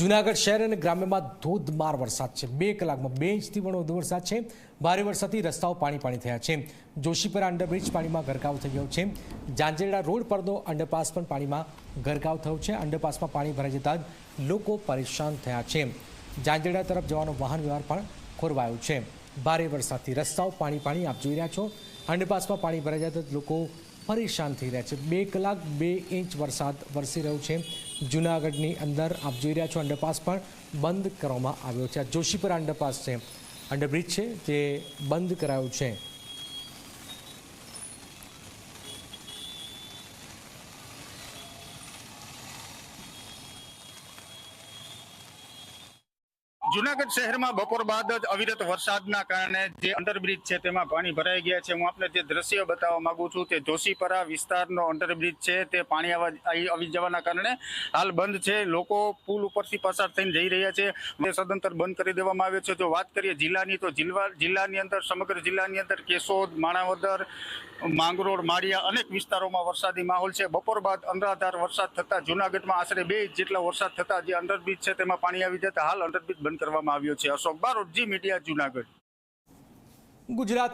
જુનાગઢ શહેર અને ગ્રામ્યમાં ધોધમાર વરસાદ છે. બે કલાકમાં બે ઇંચથી પણ વધુ વરસાદ છે. ભારે વરસાદથી રસ્તાઓ પાણી પાણી થયા છે. જોશીપરા અંડરબ્રિજ પાણીમાં ગરકાવ થઈ ગયો છે. જાંજેડા રોડ પરનો અંડરપાસ પણ પાણીમાં ગરકાવ થયો છે. અંડરપાસમાં પાણી ભરાઈ જતા લોકો પરેશાન થયા છે. જાંજેડા તરફ જવાનો વાહન વ્યવહાર પણ ખોરવાયો છે. ભારે વરસાદથી રસ્તાઓ પાણી પાણી આપ જોઈ રહ્યા છો. અંડરપાસમાં પાણી ભરાઈ જતા લોકો પરેશાન થઈ રહ્યા છે. બે કલાક બે ઇંચ વરસાદ વરસી રહ્યો છે. જૂનાગઢની અંદર આપ જોઈ રહ્યા છો અંડરપાસ પણ બંધ કરવામાં આવ્યો છે. આ જોશીપુરા અંડરપાસ છે. અંડરબ્રિજ છે તે બંધ કરાયું છે. જુનાગઢ શહેરમાં બપોર બાદ જ અવિરત વરસાદના કારણે જે અંડરબ્રિજ છે તેમાં પાણી ભરાઈ ગયા છે. હું આપને જે દ્રશ્ય બતાવવા માંગુ છું તે જોશીપરા વિસ્તારનો અંડરબ્રિજ છે. તે પાણી આવવા આવી જવાના કારણે હાલ બંધ છે. લોકો પુલ ઉપરથી પસાર થઈને જઈ રહ્યા છે. સદંતર બંધ કરી દેવામાં આવ્યો છે. જો વાત કરીએ જિલ્લાની, તો જિલ્લા, જિલ્લાની અંદર, સમગ્ર જિલ્લાની અંદર કેશોદ, માણાવદર, માંગરોળ, માળિયા અનેક વિસ્તારોમાં વરસાદી માહોલ છે. બપોર બાદ અનરાધાર વરસાદ થતા જુનાગઢમાં આશરે બે ઇંચ જેટલા વરસાદ થતા જે અંડરબ્રિજ છે તેમાં પાણી આવી જતા હાલ અંડરબ્રિજ બંધ કરવામાં આવ્યો છે. અશોક બારોટ જી મીડિયા જુનાગઢ. ગુજરાત